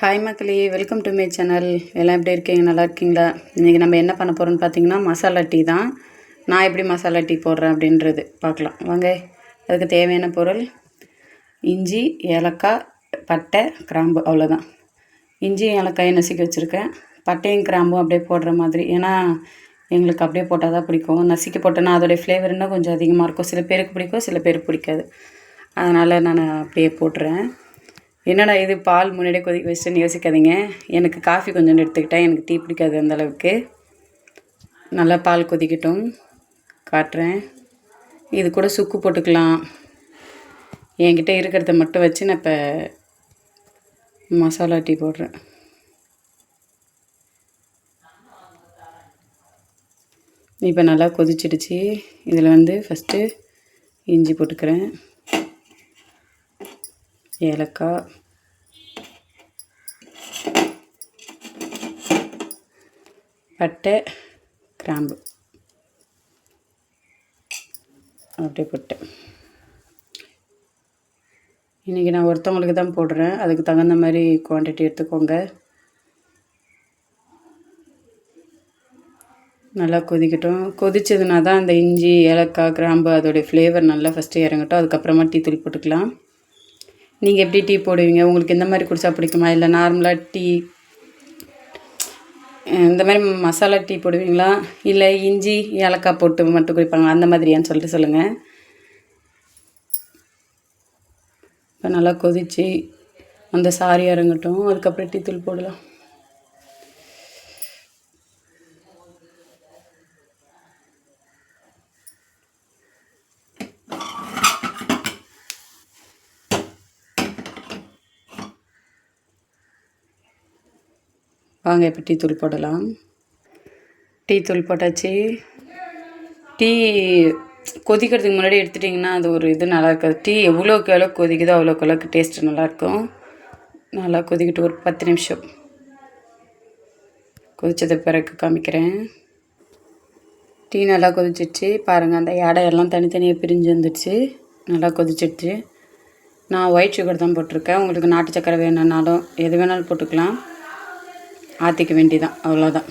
Hi மக்களே. Welcome to my channel எல்லாம் எப்படி இருக்கீங்க? நல்லா இருக்கீங்களா? இன்றைக்கி நம்ம என்ன பண்ண போகிறோம்னு பார்த்தீங்கன்னா மசாலா டீ தான். நான் எப்படி மசாலா டீ போடுறேன் அப்படின்றது பார்க்கலாம். வாங்க அதுக்கு தேவையான பொருள். இஞ்சி ஏலக்காய் பட்டை கிராம்பு அவ்வளோதான் இஞ்சி ஏலக்காயை நசுக்கி வச்சுருக்கேன். பட்டையும் கிராம்பும் அப்படியே போடுற மாதிரி. ஏன்னா எங்களுக்கு அப்படியே போட்டால் தான் பிடிக்கும். நசுக்கி போட்டோன்னா அதோடைய ஃப்ளேவர் இன்னும் கொஞ்சம் அதிகமாக இருக்கும். சில பேருக்கு பிடிக்கும் சில பேருக்கு பிடிக்காது. அதனால் நான் அப்படியே போட்டுறேன் என்னடா இது? பால் முன்னாடியே கொதிக்க வச்சுன்னு யோசிக்காதீங்க. எனக்கு காஃபி கொஞ்சம் எடுத்துக்கிட்டேன் எனக்கு டீ பிடிக்காது அந்த அளவுக்கு. நல்லா பால் கொதிக்கட்டும். காட்டுறேன். இது கூட சுக்கு போட்டுக்கலாம். என்கிட்ட இருக்கிறத மட்டும் வச்சு நான் இப்போ மசாலா டீ போடுறேன். இப்போ நல்லா கொதிச்சிடுச்சு. இதில் வந்து ஃபஸ்ட்டு இஞ்சி போட்டுக்கிறேன். ஏலக்காய். பட்டை கிராம்பு. அப்படியே போட்டேன். இன்றைக்கி நான் ஒருத்தவங்களுக்கு தான் போடுறேன். அதுக்கு தகுந்த மாதிரி குவான்டிட்டி எடுத்துக்கோங்க. நல்லா கொதிக்கட்டும். கொதிச்சதுனா தான் அந்த இஞ்சி ஏலக்காய் கிராம்பு அதோடைய ஃப்ளேவர் நல்லா ஃபஸ்ட்டு இறங்கட்டும். அதுக்கப்புறமா டீ தூள் போட்டுக்கலாம். நீங்கள் எப்படி டீ போடுவீங்க? உங்களுக்கு எந்த மாதிரி குடித்தா பிடிக்குமா? இல்லை நார்மலாக டீ இந்த மாதிரி மசாலா டீ போடுவீங்களா? இல்லை இஞ்சி ஏலக்காய் போட்டு மட்டும் குடிப்பாங்க அந்த மாதிரியான்னு சொல்லிட்டு சொல்லுங்கள் இப்போ நல்லா கொதித்து அந்த சாரி இறங்கட்டும். அதுக்கப்புறம் டீ தூள் போடலாம். வாங்க இப்போ டீ தூள் போடலாம். டீ தூள் போட்டாச்சு. டீ கொதிக்கிறதுக்கு முன்னாடி எடுத்துட்டிங்கன்னா அது ஒரு இது நல்லா இருக்காது. டீ எவ்வளோக்கு எவ்வளோ கொதிக்குதோ அவ்வளோக்கு அளவுக்கு டேஸ்ட்டு நல்லாயிருக்கும் நல்லா கொதிக்கிட்டு ஒரு பத்து நிமிஷம். கொதித்தது பிறகு காமிக்கிறேன். டீ நல்லா கொதிச்சிடுச்சு பாருங்கள் அந்த எடையெல்லாம் தனித்தனியாக பிரிஞ்சு வந்துடுச்சு நல்லா கொதிச்சிடுச்சு நான் ஒயிட் சுகர் தான் போட்டிருக்கேன். உங்களுக்கு நாட்டு சக்கரை வேணும்னாலும் எது வேணாலும் போட்டுக்கலாம். ஆற்றிக்க வேண்டிதான். அவ்வளோதான்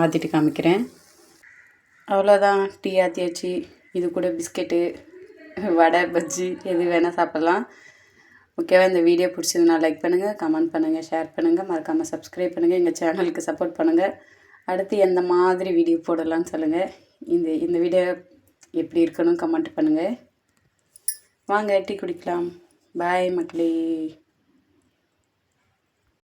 ஆற்றிட்டு காமிக்கிறேன். அவ்வளோதான் டீ ஆற்றியாச்சு இது கூட பிஸ்கெட்டு வடை பஜ்ஜி எது வேணால் சாப்பிட்லாம். ஓகேவா? இந்த வீடியோ பிடிச்சதுனா லைக் பண்ணுங்கள் கமெண்ட் பண்ணுங்கள் ஷேர் பண்ணுங்கள் மறக்காமல் சப்ஸ்கிரைப் பண்ணுங்கள் எங்கள் சேனலுக்கு சப்போர்ட் பண்ணுங்கள் அடுத்து எந்த மாதிரி வீடியோ போடலான்னு சொல்லுங்கள் இந்த இந்த வீடியோ எப்படி இருக்கணும் கமெண்ட் பண்ணுங்கள் வாங்க டீ குடிக்கலாம். பாய் மக்களே.